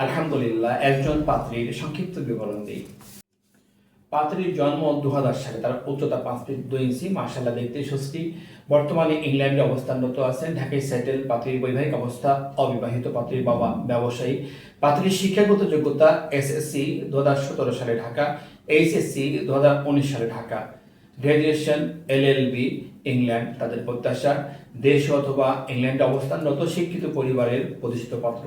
আলহামদুলিল্লাহ, একজন পাত্রীর সংক্ষিপ্ত বিবরণ দিই। পাত্রীর জন্ম দুই হাজার সালে, তার উচ্চতা পাঁচ ফিট দুই ইঞ্চি মার্শাল্লাহ দেখতে সুস্থি বর্তমানে ইংল্যান্ডে অবস্থানরত আছেন, ঢাকায় সেটেল পাত্রীর বৈবাহিক অবস্থা, অবিবাহিত পাত্রীর বাবা ব্যবসায়ী। পাত্রীর শিক্ষাগত যোগ্যতা এসএসসি দু সালে ঢাকা, এইচএসসি দু উনিশ সালে ঢাকা। গ্র্যাজুয়েশন এলএলবি, ইংল্যান্ড, তাদের প্রত্যাশা, দেশ অথবা ইংল্যান্ডে অবস্থানরত শিক্ষিত পরিবারের প্রতিষ্ঠিত পাত্র।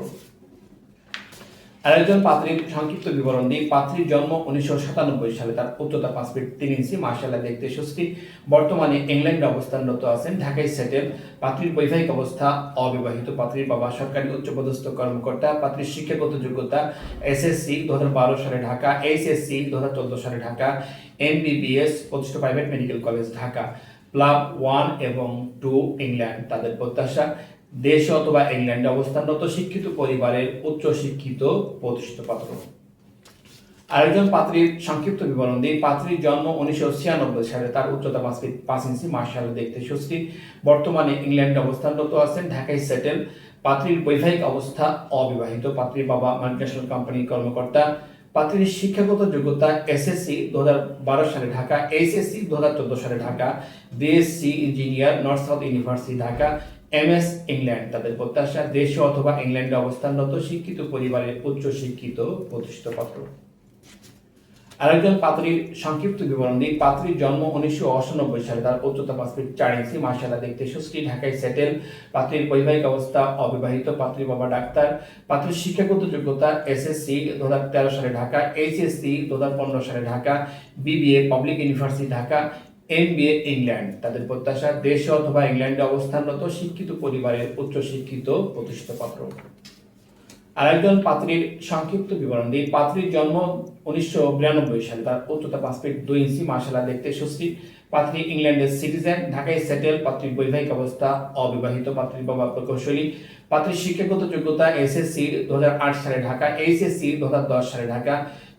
আরেকজন পাত্রীর সংক্ষিপ্ত বিবরণ দিই পাত্রীর জন্ম উনিশশো সাতানব্বই সালে। তার উচ্চতা পাঁচ ফিট তিন ইঞ্চি মার্শাল্লাহ দেখতে সুস্থি বর্তমানে ইংল্যান্ডে অবস্থানরত আছেন ঢাকায় সেটেল। পাত্রীর বৈবাহিক অবস্থা অবিবাহিত। পাত্রীর বাবা সরকারি উচ্চপদস্থ কর্মকর্তা, পাত্রীর শিক্ষাগত যোগ্যতা এসএসসি দু বারো সালে ঢাকা, এইচএসসি দু হাজার চোদ্দ সালে ঢাকা, এমবিবিএস প্রতিষ্ঠিত private medical college Dhaka. PLAB one এবং টু ইংল্যান্ড, তাদের প্রত্যাশা দেশে অথবা ইংল্যান্ডে অবস্থানরত শিক্ষিত পরিবারের উচ্চ শিক্ষিত প্রতিষ্ঠিত পাত্র। আরেকজন পাত্রীর সংক্ষিপ্ত বিবরণ দিই পাত্রীর জন্ম উনিশশো ছিয়ানব্বই সালে। তার উচ্চতা পাঁচ ফিট পাঁচ ইঞ্চি, মার্শাল দেখতে সুস্থি বর্তমানে ইংল্যান্ডে অবস্থানরত আছেন ঢাকায় সেটেল। পাত্রীর বৈবাহিক অবস্থা অবিবাহিত। পাত্রীর বাবা মাল্টিন্যাশনাল কোম্পানির কর্মকর্তা। পাত্রীর শিক্ষাগত যোগ্যতা এসএসসি দু বারো সালে ঢাকা এইচএসসি দু হাজার চোদ্দ সালে Dhaka, BSc engineer, North South University Dhaka MS England, তাদের প্রত্যাশা দেশে অথবা ইংল্যান্ডে অবস্থানরত শিক্ষিত পরিবারের উচ্চ শিক্ষিত প্রতিষ্ঠিত পাত্র আরেকজন পাত্রীর সংক্ষিপ্ত বিবরণ দিই। পাত্রীর জন্ম উনিশশো অষ্টানব্বই সালে। তার উচ্চতা পাঁচ ফিট চার ইঞ্চি। মার্শাল্লাহ দেখতে সুস্থি ঢাকায় সেটেল। পাত্রীর বৈবাহিক অবস্থা অবিবাহিত। পাত্রীর বাবা ডাক্তার। পাত্রীর শিক্ষাগত যোগ্যতা এসএসসি দু হাজার তেরো সালে ঢাকা, এইচএসসি দু হাজার পনেরো সালে Dhaka, BBA public university Dhaka MBA England তাদের প্রত্যাশা দেশে অথবা ইংল্যান্ডে অবস্থানরত শিক্ষিত পরিবারের উচ্চ শিক্ষিত প্রতিষ্ঠিত পাত্র। আরেকজন পাত্রীর সংক্ষিপ্ত বিবরণ দিই। পাত্রীর জন্ম উনিশশো বিরানব্বই সালে, তার উচ্চতা পাঁচ ফিট দুই ইঞ্চি মার্শাল দেখতে সুশ্রী পাত্রী ইংল্যান্ডের সিটিজেন, ঢাকায় সেটেল, পাত্রীর বৈবাহিক অবস্থা অবিবাহিত, পাত্রীর বাবা প্রকৌশলী। পাত্রীর শিক্ষাগত যোগ্যতা এসএসসি দু সালে ঢাকা, এইচএসসি দু সালে ঢাকা,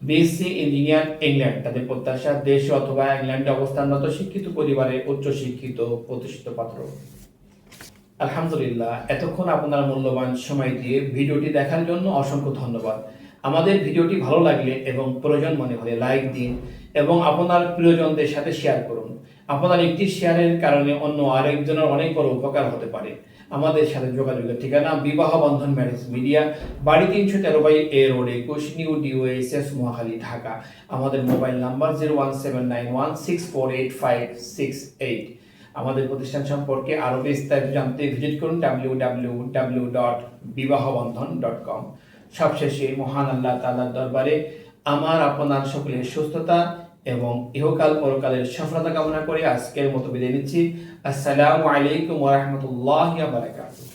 বিএসসি ইঞ্জিনিয়ার ইংল্যান্ড। তাদের প্রত্যাশা, দেশে অথবা ইংল্যান্ডে অবস্থানরত শিক্ষিত পরিবারের উচ্চ শিক্ষিত প্রতিষ্ঠিত পাত্র। আলহামদুলিল্লাহ, এতক্ষণ আপনার মূল্যবান সময় দিয়ে ভিডিওটি দেখার জন্য অসংখ্য ধন্যবাদ। আমাদের ভিডিওটি ভালো লাগলে এবং প্রয়োজন মনে হলে লাইক দিন এবং আপনার প্রিয়জনদের সাথে শেয়ার করুন। আপনার একটি শেয়ারের কারণে অন্য আরেকজনের অনেক বড় উপকার হতে পারে। আমাদের সাথে যোগাযোগের ঠিকানা বিবাহ বন্ধন ম্যারেজ মিডিয়া বাড়ি তিনশো তেরো বাই এ রোড একুশ, নিউ ডিওএসএস মহাখালী, ঢাকা। আমাদের mobile number zero one seven nine one six four eight five six eight. আমাদের প্রতিষ্ঠান সম্পর্কে আরও বিস্তারিত জানতে ভিজিট করুন W W W dot Bibahabandhan dot com সবশেষে মহান আল্লাহ তালার দরবারে আমার, আপনার সকলের সুস্থতা এবং ইহকাল পরকালের সফলতা কামনা করে আজকের মতো বিদায় নিচ্ছি। আসসালামু আলাইকুম রহমতুল্লাহ বারাকাতুহু।